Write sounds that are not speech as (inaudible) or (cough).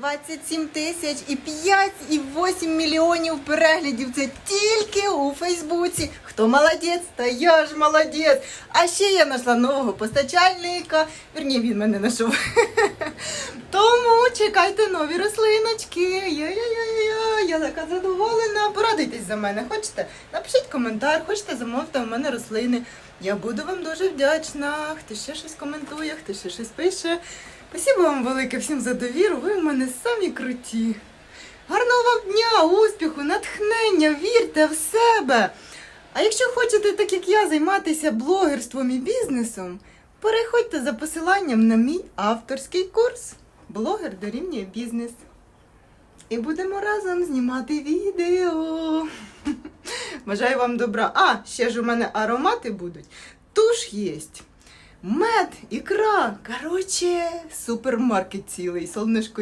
27 тисяч і 5,8 мільйонів переглядів. Це тільки у Фейсбуці. Хто молодець, та я ж молодець. А ще я знайшла нового постачальника. Вірні, він мене знайшов. (laughs) Тому чекайте нові рослиночки. Порадуйтесь за мене. Хочете? Напишіть коментар, хочете замовити у мене рослини. Я буду вам дуже вдячна. Хто ще щось коментує, хто ще щось пише. Спасибо вам велике всім за довіру. Ви в мене самі круті. Гарного вам дня, успіху, натхнення, вірте в себе. А якщо хочете, так як я, займатися блогерством і бізнесом, переходьте за посиланням на мій авторський курс Блогер дорівнює бізнес. І будемо разом знімати відео. Бажаю вам добра. А, ще ж у мене аромати будуть. Туш єсть. Мед, ікра. Короче, супермаркет цілий, солнышко